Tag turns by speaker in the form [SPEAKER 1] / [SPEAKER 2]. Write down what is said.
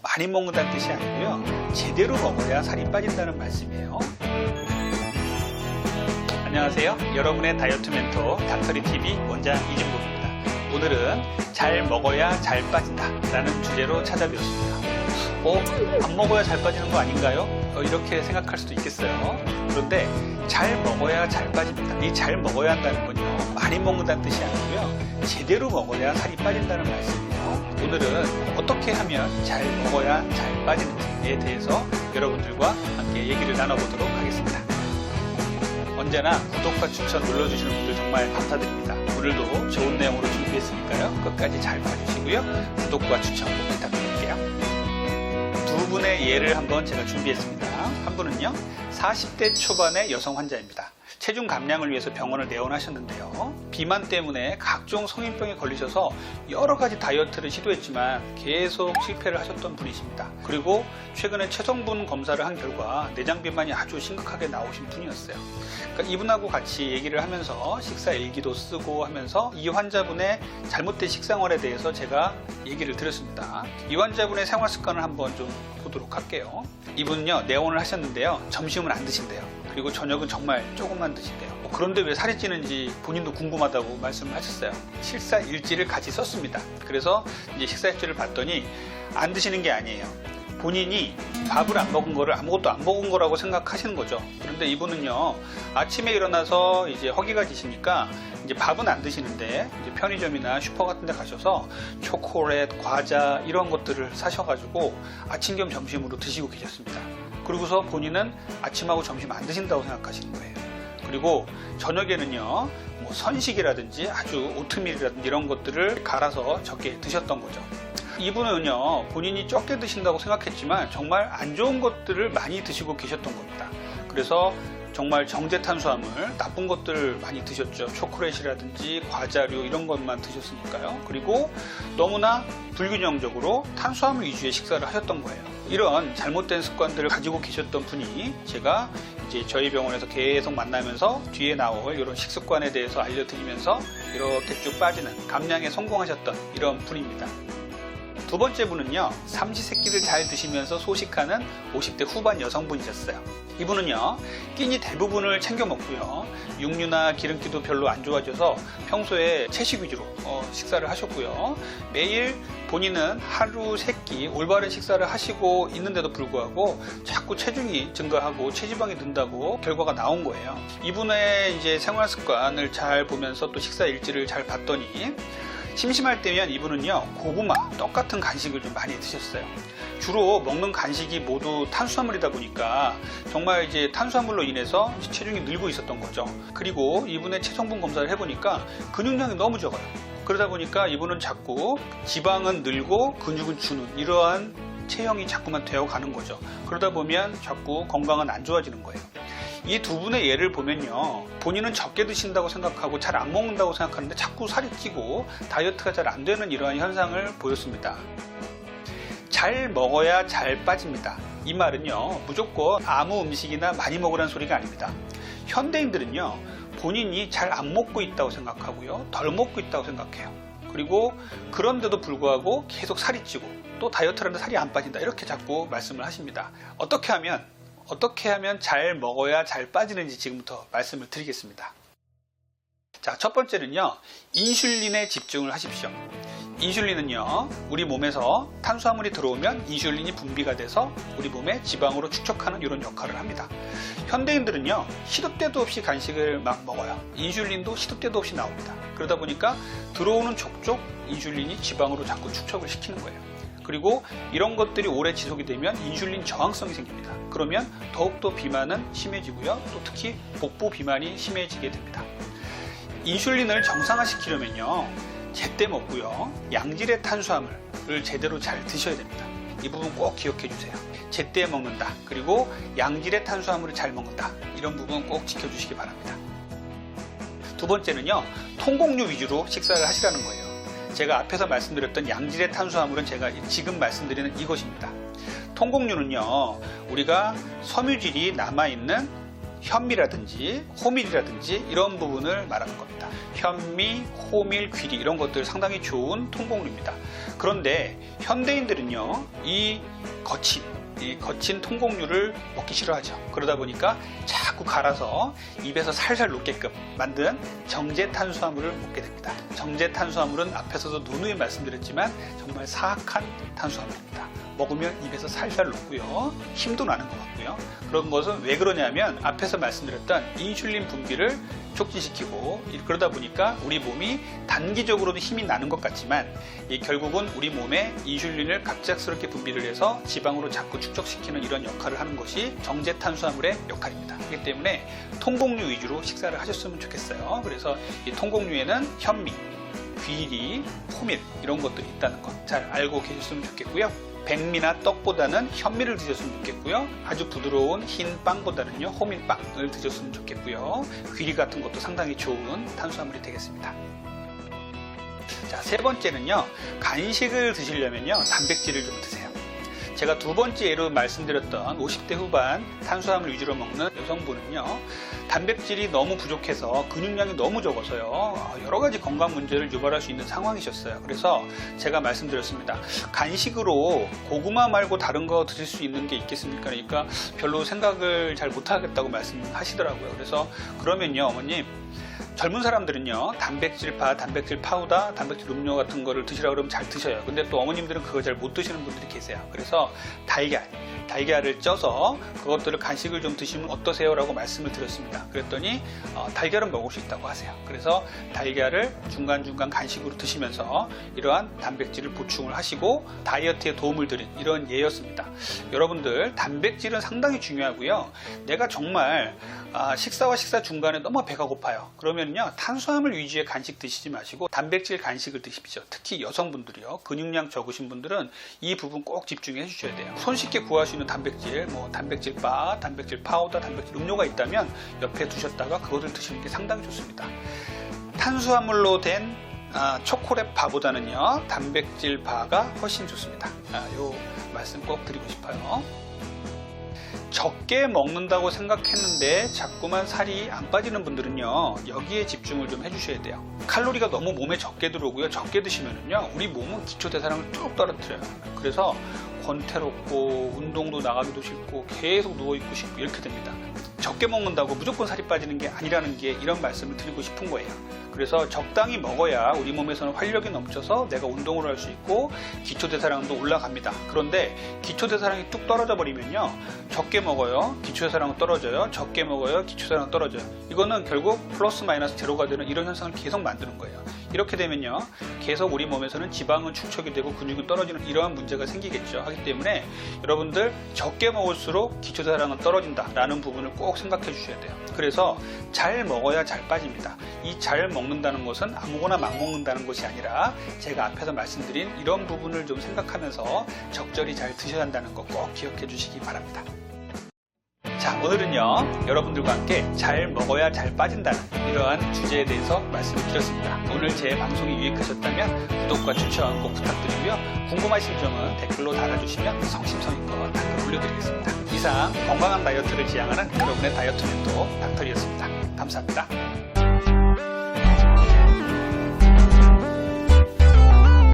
[SPEAKER 1] 많이 먹는다는 뜻이 아니고요. 제대로 먹어야 살이 빠진다는 말씀이에요. 안녕하세요. 여러분의 다이어트 멘토 닥터리 TV 원장 이진복입니다. 오늘은 잘 먹어야 잘 빠진다 라는 주제로 찾아뵙었습니다. 어? 안 먹어야 잘 빠지는 거 아닌가요? 어, 이렇게 생각할 수도 있겠어요. 그런데 잘 먹어야 잘 빠집니다. 이 잘 먹어야 한다는 건요. 많이 먹는다는 뜻이 아니고요. 제대로 먹어야 살이 빠진다는 말씀이에요. 오늘은 어떻게 하면 잘 먹어야 잘 빠지는지에 대해서 여러분들과 함께 얘기를 나눠보도록 하겠습니다. 언제나 구독과 추천 눌러주시는 분들 정말 감사드립니다. 오늘도 좋은 내용으로 준비했으니까요. 끝까지 잘 봐주시고요. 구독과 추천 꼭 부탁드릴게요. 두 분의 예를 한번 제가 준비했습니다. 한 분은요, 40대 초반의 여성 환자입니다. 체중 감량을 위해서 병원을 내원하셨는데요. 비만 때문에 각종 성인병에 걸리셔서 여러 가지 다이어트를 시도했지만 계속 실패를 하셨던 분이십니다. 그리고 최근에 체성분 검사를 한 결과 내장 비만이 아주 심각하게 나오신 분이었어요. 그러니까 이분하고 같이 얘기를 하면서 식사 일기도 쓰고 하면서 이 환자분의 잘못된 식생활에 대해서 제가 얘기를 드렸습니다. 이 환자분의 생활 습관을 한번 좀 보도록 할게요. 이분은요, 내원을 하셨는데요. 점심은 안 드신대요. 그리고 저녁은 정말 조금만 드신대요. 뭐 그런데 왜 살이 찌는지 본인도 궁금하다고 말씀을 하셨어요. 식사 일지를 같이 썼습니다. 그래서 이제 식사 일지를 봤더니 안 드시는 게 아니에요. 본인이 밥을 안 먹은 거를 아무것도 안 먹은 거라고 생각하시는 거죠. 그런데 이분은요, 아침에 일어나서 이제 허기가 지시니까 이제 밥은 안 드시는데 이제 편의점이나 슈퍼 같은 데 가셔서 초콜릿, 과자 이런 것들을 사셔가지고 아침 겸 점심으로 드시고 계셨습니다. 그리고서 본인은 아침하고 점심 안 드신다고 생각하시는 거예요. 그리고 저녁에는요, 뭐 선식이라든지 아주 오트밀이라든지 이런 것들을 갈아서 적게 드셨던 거죠. 이분은요, 본인이 적게 드신다고 생각했지만 정말 안 좋은 것들을 많이 드시고 계셨던 겁니다. 그래서 정말 정제 탄수화물, 나쁜 것들을 많이 드셨죠. 초콜릿이라든지 과자류 이런 것만 드셨으니까요. 그리고 너무나 불균형적으로 탄수화물 위주의 식사를 하셨던 거예요. 이런 잘못된 습관들을 가지고 계셨던 분이 제가 이제 저희 병원에서 계속 만나면서 뒤에 나올 이런 식습관에 대해서 알려드리면서 이렇게 쭉 빠지는 감량에 성공하셨던 이런 분입니다. 두 번째 분은요, 삼시세끼를 잘 드시면서 소식하는 50대 후반 여성분이셨어요. 이분은요, 끼니 대부분을 챙겨 먹고요, 육류나 기름기도 별로 안 좋아져서 평소에 채식 위주로 어, 식사를 하셨고요, 매일 본인은 하루 세끼 올바른 식사를 하시고 있는데도 불구하고 자꾸 체중이 증가하고 체지방이 는다고 결과가 나온 거예요. 이분의 이제 생활 습관을 잘 보면서 또 식사 일지를 잘 봤더니 심심할 때면 이분은요 고구마, 떡 같은 간식을 좀 많이 드셨어요. 주로 먹는 간식이 모두 탄수화물이다 보니까 정말 이제 탄수화물로 인해서 체중이 늘고 있었던 거죠. 그리고 이분의 체성분 검사를 해보니까 근육량이 너무 적어요. 그러다 보니까 이분은 자꾸 지방은 늘고 근육은 주는 이러한 체형이 자꾸만 되어 가는 거죠. 그러다 보면 자꾸 건강은 안 좋아지는 거예요. 이 두 분의 예를 보면요. 본인은 적게 드신다고 생각하고 잘 안 먹는다고 생각하는데 자꾸 살이 찌고 다이어트가 잘 안 되는 이러한 현상을 보였습니다. 잘 먹어야 잘 빠집니다. 이 말은요, 무조건 아무 음식이나 많이 먹으라는 소리가 아닙니다. 현대인들은요, 본인이 잘 안 먹고 있다고 생각하고요, 덜 먹고 있다고 생각해요. 그리고 그런데도 불구하고 계속 살이 찌고 또 다이어트를 하는데 살이 안 빠진다. 이렇게 자꾸 말씀을 하십니다. 어떻게 하면 어떻게 하면 잘 먹어야 잘 빠지는지 지금부터 말씀을 드리겠습니다. 자, 첫 번째는요. 인슐린에 집중을 하십시오. 인슐린은요. 우리 몸에서 탄수화물이 들어오면 인슐린이 분비가 돼서 우리 몸에 지방으로 축적하는 이런 역할을 합니다. 현대인들은요. 시도 때도 없이 간식을 막 먹어요. 인슐린도 시도 때도 없이 나옵니다. 그러다 보니까 들어오는 족족 인슐린이 지방으로 자꾸 축적을 시키는 거예요. 그리고 이런 것들이 오래 지속이 되면 인슐린 저항성이 생깁니다. 그러면 더욱더 비만은 심해지고요. 또 특히 복부 비만이 심해지게 됩니다. 인슐린을 정상화시키려면요. 제때 먹고요. 양질의 탄수화물을 제대로 잘 드셔야 됩니다. 이 부분 꼭 기억해 주세요. 제때 먹는다. 그리고 양질의 탄수화물을 잘 먹는다. 이런 부분 꼭 지켜주시기 바랍니다. 두 번째는요. 통곡류 위주로 식사를 하시라는 거예요. 제가 앞에서 말씀드렸던 양질의 탄수화물은 제가 지금 말씀드리는 이것입니다. 통곡류는요, 우리가 섬유질이 남아있는 현미라든지 호밀이라든지 이런 부분을 말하는 겁니다. 현미, 호밀, 귀리 이런 것들 상당히 좋은 통곡류입니다. 그런데 현대인들은요, 이 거친 이 거친 통곡류를 먹기 싫어하죠. 그러다 보니까 자꾸 갈아서 입에서 살살 녹게끔 만든 정제 탄수화물을 먹게 됩니다. 정제 탄수화물은 앞에서도 누누이 말씀드렸지만 정말 사악한 탄수화물입니다. 먹으면 입에서 살살 녹고요. 힘도 나는 것 같고요. 그런 것은 왜 그러냐면 앞에서 말씀드렸던 인슐린 분비를 촉진시키고 그러다 보니까 우리 몸이 단기적으로는 힘이 나는 것 같지만 이 결국은 우리 몸에 인슐린을 갑작스럽게 분비를 해서 지방으로 자꾸 축적시키는 이런 역할을 하는 것이 정제 탄수화물의 역할입니다. 그렇기 때문에 통곡류 위주로 식사를 하셨으면 좋겠어요. 그래서 이 통곡류에는 현미, 귀리, 호밀 이런 것들이 있다는 것 잘 알고 계셨으면 좋겠고요. 백미나 떡보다는 현미를 드셨으면 좋겠고요. 아주 부드러운 흰 빵보다는요 호밀빵을 드셨으면 좋겠고요. 귀리 같은 것도 상당히 좋은 탄수화물이 되겠습니다. 자, 세 번째는요. 간식을 드시려면요. 단백질을 좀 드세요. 제가 두 번째 예로 말씀드렸던 50대 후반 탄수화물 위주로 먹는 여성분은요. 단백질이 너무 부족해서 근육량이 너무 적어서요. 여러 가지 건강 문제를 유발할 수 있는 상황이셨어요. 그래서 제가 말씀드렸습니다. 간식으로 고구마 말고 다른 거 드실 수 있는 게 있겠습니까? 그러니까 별로 생각을 잘 못하겠다고 말씀하시더라고요. 그래서 그러면요, 어머님. 젊은 사람들은요 단백질 바, 단백질 파우더, 단백질 음료 같은 거를 드시라고 그러면 잘 드셔요. 근데 또 어머님들은 그거 잘 못 드시는 분들이 계세요. 그래서 달걀, 달걀을 쪄서 그것들을 간식을 좀 드시면 어떠세요 라고 말씀을 드렸습니다. 그랬더니 어, 달걀은 먹을 수 있다고 하세요. 그래서 달걀을 중간중간 간식으로 드시면서 이러한 단백질을 보충을 하시고 다이어트에 도움을 드린 이런 예였습니다. 여러분들 단백질은 상당히 중요하고요. 내가 정말 아, 식사와 식사 중간에 너무 배가 고파요. 그러면요 탄수화물 위주의 간식 드시지 마시고 단백질 간식을 드십시오. 특히 여성분들이요 근육량 적으신 분들은 이 부분 꼭 집중해 주셔야 돼요. 손쉽게 구할 수 있는 단백질, 뭐 단백질 바, 단백질 파우더, 단백질 음료가 있다면 옆에 두셨다가 그것을 드시는 게 상당히 좋습니다. 탄수화물로 된 아, 초콜릿 바보다는요 단백질 바가 훨씬 좋습니다. 아, 요 말씀 꼭 드리고 싶어요. 적게 먹는다고 생각했는데 자꾸만 살이 안 빠지는 분들은요 여기에 집중을 좀 해주셔야 돼요. 칼로리가 너무 몸에 적게 들어오고요 적게 드시면은요 우리 몸은 기초 대사량을 쭉 떨어뜨려요. 그래서 권태롭고 운동도 나가기도 싫고 계속 누워있고 싶고 이렇게 됩니다 적게 먹는다고 무조건 살이 빠지는 게 아니라는 게 이런 말씀을 드리고 싶은 거예요 그래서 적당히 먹어야 우리 몸에서는 활력이 넘쳐서 내가 운동을 할 수 있고 기초대사량도 올라갑니다. 그런데 기초대사량이 뚝 떨어져 버리면요. 적게 먹어요. 기초대사량은 떨어져요. 적게 먹어요. 기초대사량 떨어져요. 이거는 결국 플러스 마이너스 제로가 되는 이런 현상을 계속 만드는 거예요. 이렇게 되면요. 계속 우리 몸에서는 지방은 축적이 되고 근육은 떨어지는 이러한 문제가 생기겠죠. 하기 때문에 여러분들 적게 먹을수록 기초대사량은 떨어진다라는 부분을 꼭 생각해 주셔야 돼요. 그래서 잘 먹어야 잘 빠집니다. 이 잘 먹는다는 것은 아무거나 막 먹는다는 것이 아니라 제가 앞에서 말씀드린 이런 부분을 좀 생각하면서 적절히 잘 드셔야 한다는 거 꼭 기억해 주시기 바랍니다. 자, 오늘은요, 여러분들과 함께 잘 먹어야 잘 빠진다는 이러한 주제에 대해서 말씀을 드렸습니다. 오늘 제 방송이 유익하셨다면 구독과 추천 꼭 부탁드리고요. 궁금하신 점은 댓글로 달아주시면 성심성의껏 답글 올려드리겠습니다. 이상 건강한 다이어트를 지향하는 여러분의 다이어트 멘토 닥터리였습니다. 감사합니다.